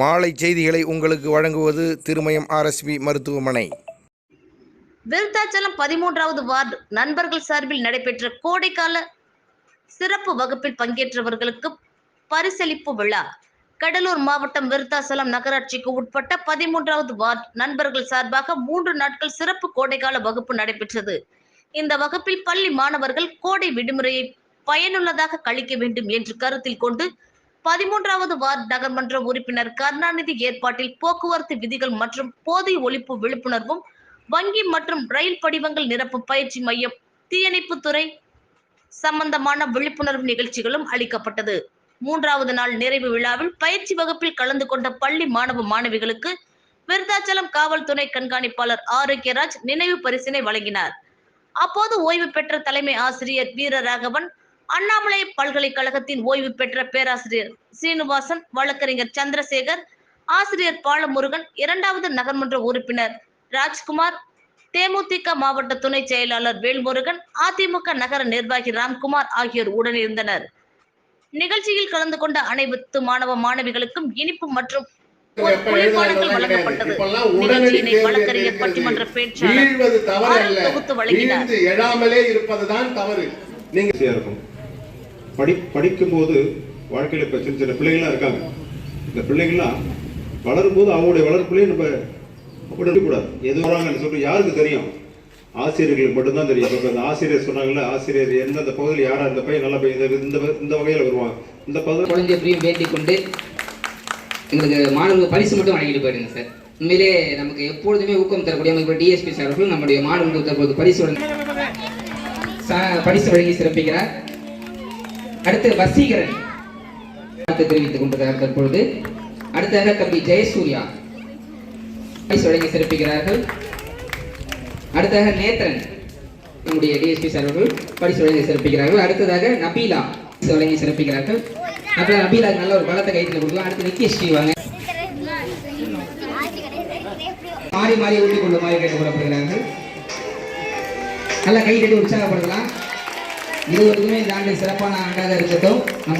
மாலை செய்திகளை உங்களுக்கு வழங்குவது திருமயம் ஆர்எஸ்பி மருத்துவமனை. விருத்தாச்சலம் பதிமூன்றாவது வார்டு நண்பர்கள் சார்பில் நடைபெற்ற கோடைக்கால சிறப்பு வகுப்பில் பங்கேற்றவர்களுக்கு பரிசளிப்பு விழா. கடலூர் மாவட்டம் விருத்தாசலம் நகராட்சிக்கு உட்பட்ட பதிமூன்றாவது வார்டு நண்பர்கள் சார்பாக மூன்று நாட்கள் சிறப்பு கோடைக்கால வகுப்பு நடைபெற்றது. இந்த வகுப்பில் பள்ளி மாணவர்கள் கோடை விடுமுறையை பயனுள்ளதாக கழிக்க வேண்டும் என்று கருத்தில் கொண்டு பதிமூன்றாவது வார்டு நகர்மன்ற உறுப்பினர் கருணாநிதி ஏற்பாட்டில் போக்குவரத்து விதிகள் மற்றும் போதை ஒழிப்பு விழிப்புணர்வும் வங்கி மற்றும் ரயில் படிவங்கள் நிரப்பு பயிற்சி மையம் தீயணைப்புத்துறை சம்பந்தமான விழிப்புணர்வு நிகழ்ச்சிகளும் அளிக்கப்பட்டது. மூன்றாவது நாள் நிறைவு விழாவில் பயிற்சி வகுப்பில் கலந்து கொண்ட பள்ளி மாணவ மாணவிகளுக்கு விருத்தாச்சலம் காவல் துணை கண்காணிப்பாளர் ஆரோக்கியராஜ் நினைவு பரிசினை வழங்கினார். அப்போது ஓய்வு பெற்ற தலைமை ஆசிரியர் வீரராகவன் அண்ணாமலை பல்கலைக்கழகத்தின் ஓய்வு பெற்ற பேராசிரியர் சீனிவாசன் வழக்கறிஞர் சந்திரசேகர் ஆசிரியர் பாலமுருகன் இரண்டாவது நகர்மன்ற உறுப்பினர் ராஜ்குமார் தேமுதிக மாவட்ட துணை செயலாளர் வேல்முருகன் அதிமுக நகர நிர்வாகி ராம்குமார் ஆகியோர் உடனிருந்தனர். நிகழ்ச்சியில் கலந்து கொண்ட அனைத்து மாணவ மாணவிகளுக்கும் இனிப்பு மற்றும் குளிர்பானங்கள் வழங்கப்பட்டது. நிகழ்ச்சியினை வழக்கறிஞர். பட்டிமன்ற பேச்சாளர் தொகுத்து வழங்கினார். இருப்பதுதான் தவறு. நீங்க படி படிக்கும்போது வாழ்க்கையில் இப்போ சின்ன சின்ன பிள்ளைங்களாம் இருக்காங்க. இந்த பிள்ளைங்களாம் வளரும்போது அவங்களுடைய வளர்ப்புலேயே நம்ம அப்படி இருக்கக்கூடாது எது வராங்கன்னு சொல்லிட்டு யாருக்கு தெரியும்? ஆசிரியர்களுக்கு மட்டும்தான் தெரியும். இப்போ அந்த ஆசிரியர் சொன்னாங்களே ஆசிரியர் எந்தெந்த பகுதியில் யாரா இந்த பையன் நல்ல பையன் இந்த இந்த வகையில் வருவாங்க இந்த பகுதி குழந்தைய எப்படியும் வேண்டிக் கொண்டு எங்களுக்கு மாணவர்கள் பரிசு மட்டும் வழங்கிட்டு போயிருங்க சார். உண்மையிலே நமக்கு எப்பொழுதுமே ஊக்கம் தரக்கூடிய நம்ம டிஎஸ்பி சார் அவர்கள் நம்முடைய மாணவர்கள் தற்போது பரிசு வழங்க பரிசு வழங்கி சிறப்பிக்கிறார். அடுத்து வசீகரன். தெரிவித்துக் கொண்டிருக்கிறார் தற்பொழுது அடுத்ததாக தம்பி ஜெயசூர்யா. பரிசு வழங்கி சிறப்பிக்கிறார்கள். அடுத்ததாக நேத்ரன் நம்முடைய டிஎஸ்பி சார் அவர்கள் பரிசு வழங்கி சிறப்பிக்கிறார்கள். அடுத்ததாக நபீலா வழங்கி சிறப்பிக்கிறார்கள். அப்புறம் நபீலா நல்ல ஒரு பலத்தை கைத்தில் கொடுக்கலாம். அடுத்து நித்யஸ்ரீ வாங்க. மாறி மாறி ஊட்டிக் கொள்ளுமாறு கேட்டுக்கொள்ளப்படுகிறார்கள் நல்லா கை உற்சாகப்படுத்தலாம். உற்சாகப்படுத்தலாம் இருவருக்குமே இந்த ஆண்டு சிறப்பான ஆண்டாக இருக்கட்டும். நம்முடைய